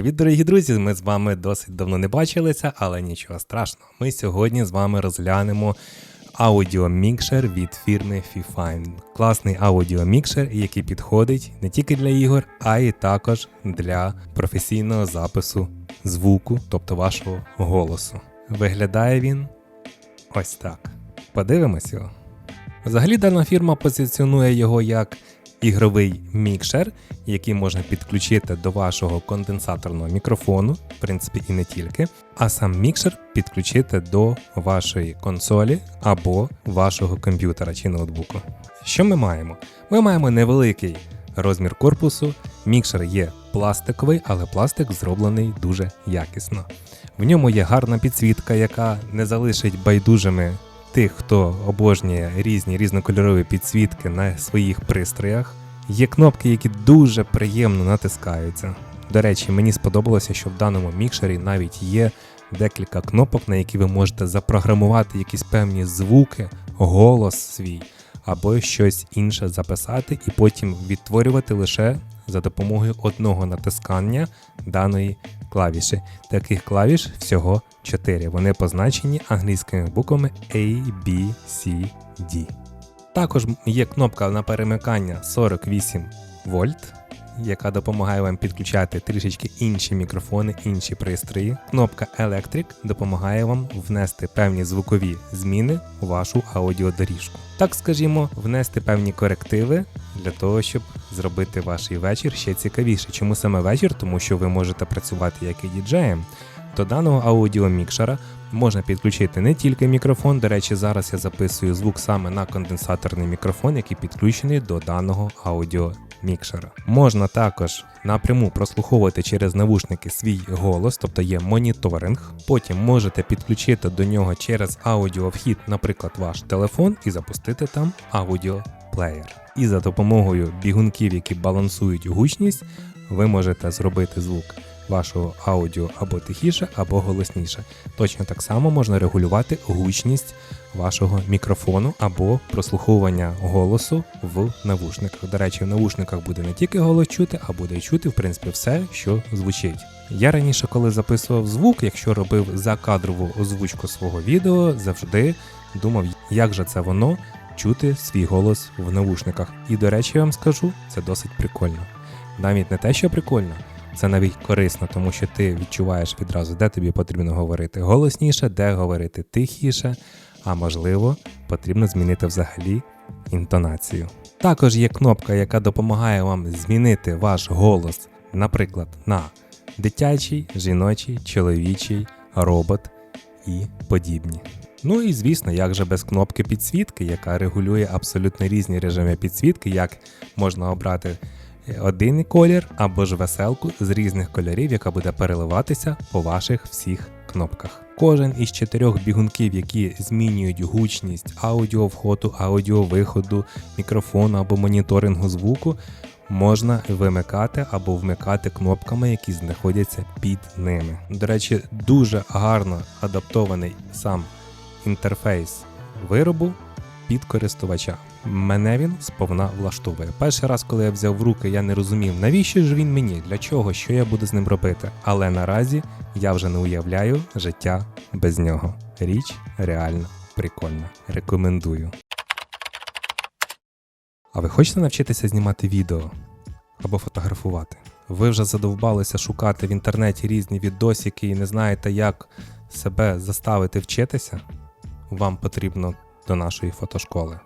Привіт, дорогі друзі! Ми з вами досить давно не бачилися, але нічого страшного. Ми сьогодні з вами розглянемо аудіомікшер від фірми Fifine. Класний аудіомікшер, який підходить не тільки для ігор, а й також для професійного запису звуку, тобто вашого голосу. Виглядає він ось так. Подивимось його. Взагалі дана фірма позиціонує його як ігровий мікшер, який можна підключити до вашого конденсаторного мікрофону, в принципі, і не тільки, а сам мікшер підключити до вашої консолі або вашого комп'ютера чи ноутбуку. Що ми маємо? Ми маємо невеликий розмір корпусу, мікшер є пластиковий, але пластик зроблений дуже якісно. В ньому є гарна підсвітка, яка не залишить байдужими тих, хто обожнює різні різнокольорові підсвітки на своїх пристроях. Є кнопки, які дуже приємно натискаються. До речі, мені сподобалося, що в даному мікшері навіть є декілька кнопок, на які ви можете запрограмувати якісь певні звуки, голос свій або щось інше записати, і потім відтворювати лише за допомогою одного натискання даної клавіші. Таких клавіш всього 4. Вони позначені англійськими буквами A, B, C, D. Також є кнопка на перемикання 48 вольт, яка допомагає вам підключати трішечки інші мікрофони, інші пристрої. Кнопка Electric допомагає вам внести певні звукові зміни у вашу аудіодоріжку. Так скажімо, внести певні корективи для того, щоб зробити ваш вечір ще цікавіше. Чому саме вечір? Тому що ви можете працювати як і діджеєм. До даного аудіомікшера можна підключити не тільки мікрофон. До речі, зараз я записую звук саме на конденсаторний мікрофон, який підключений до даного аудіомікшера. Можна також напряму прослуховувати через навушники свій голос, тобто є моніторинг. Потім можете підключити до нього через аудіовхід, наприклад, ваш телефон, і запустити там аудіоплеєр. І за допомогою бігунків, які балансують гучність, ви можете зробити звук вашого аудіо або тихіше, або голосніше. Точно так само можна регулювати гучність вашого мікрофону або прослуховування голосу в навушниках. До речі, в навушниках буде не тільки голос чути, а буде чути, в принципі, все, що звучить. Я раніше, коли записував звук, якщо робив закадрову озвучку свого відео, завжди думав, як же це воно чути свій голос в навушниках. І, до речі, я вам скажу, це досить прикольно. Навіть не те, що прикольно, це навіть корисно, тому що ти відчуваєш відразу, де тобі потрібно говорити голосніше, де говорити тихіше, а можливо, потрібно змінити взагалі інтонацію. Також є кнопка, яка допомагає вам змінити ваш голос, наприклад, на дитячий, жіночий, чоловічий, робот і подібні. Ну і звісно, як же без кнопки підсвітки, яка регулює абсолютно різні режими підсвітки, як можна обрати один колір або ж веселку з різних кольорів, яка буде переливатися по ваших всіх кнопках. Кожен із чотирьох бігунків, які змінюють гучність аудіовходу, аудіовиходу, мікрофону або моніторингу звуку, можна вимикати або вмикати кнопками, які знаходяться під ними. До речі, дуже гарно адаптований сам інтерфейс виробу під користувача. Мене він сповна влаштовує. Перший раз, коли я взяв в руки, я не розумів, навіщо ж він мені, для чого, що я буду з ним робити. Але наразі я вже не уявляю життя без нього. Річ реально прикольна. Рекомендую. А ви хочете навчитися знімати відео або фотографувати? Ви вже задовбалися шукати в інтернеті різні відосики і не знаєте, як себе заставити вчитися? Вам потрібно до нашої фотошколи.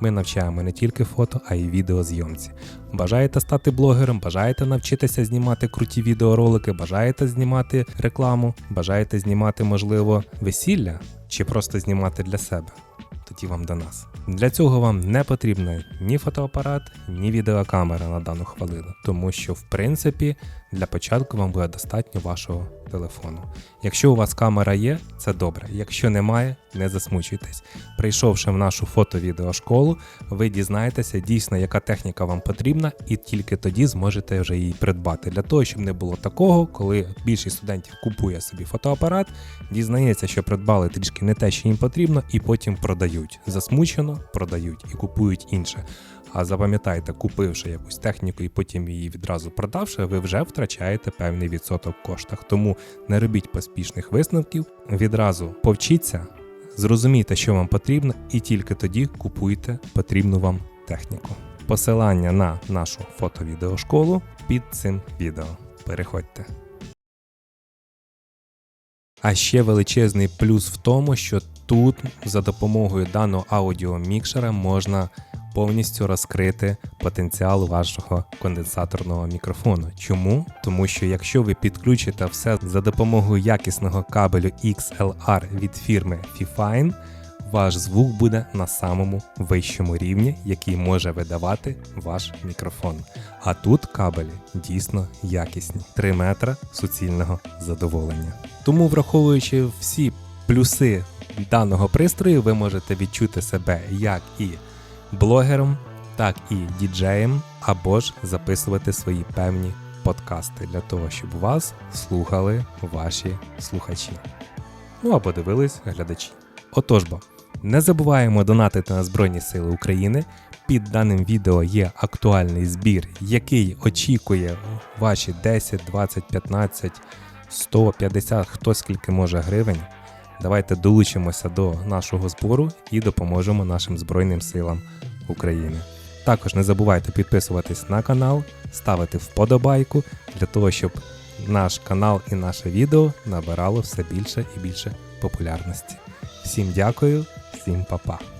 Ми навчаємо не тільки фото, а й відеозйомці. Бажаєте стати блогером, бажаєте навчитися знімати круті відеоролики, бажаєте знімати рекламу, бажаєте знімати, можливо, весілля чи просто знімати для себе. Тоді вам до нас. Для цього вам не потрібна ні фотоапарат, ні відеокамера на дану хвилину, тому що, в принципі, для початку вам буде достатньо вашого телефону. Якщо у вас камера є, це добре. Якщо немає, не засмучуйтесь. Прийшовши в нашу фото-відеошколу, ви дізнаєтеся дійсно, яка техніка вам потрібна, і тільки тоді зможете вже її придбати. Для того, щоб не було такого, коли більшість студентів купує собі фотоапарат, дізнається, що придбали трішки не те, що їм потрібно, і потім продають. Засмучено продають і купують інше. А запам'ятайте, купивши якусь техніку і потім її відразу продавши, ви вже втрачаєте певний відсоток в коштах. Тому не робіть поспішних висновків, відразу повчіться, зрозумійте, що вам потрібно, і тільки тоді купуйте потрібну вам техніку. Посилання на нашу фото-відеошколу під цим відео. Переходьте. А ще величезний плюс в тому, що тут за допомогою даного аудіомікшера можна повністю розкрити потенціал вашого конденсаторного мікрофону. Чому? Тому що якщо ви підключите все за допомогою якісного кабелю XLR від фірми Fifine, ваш звук буде на самому вищому рівні, який може видавати ваш мікрофон. А тут кабелі дійсно якісні 3 метра суцільного задоволення. Тому, враховуючи всі плюси даного пристрою, ви можете відчути себе як і блогером, так і діджеєм, або ж записувати свої певні подкасти для того, щоб вас слухали ваші слухачі. Ну або дивились глядачі. Отож бо, не забуваємо донатити на Збройні Сили України. Під даним відео є актуальний збір, який очікує ваші 10, 20, 15, 100, 50, хто скільки може гривень. Давайте долучимося до нашого збору і допоможемо нашим Збройним силам України. Також не забувайте підписуватись на канал, ставити вподобайку для того, щоб наш канал і наше відео набирало все більше і більше популярності. Всім дякую, всім па-па.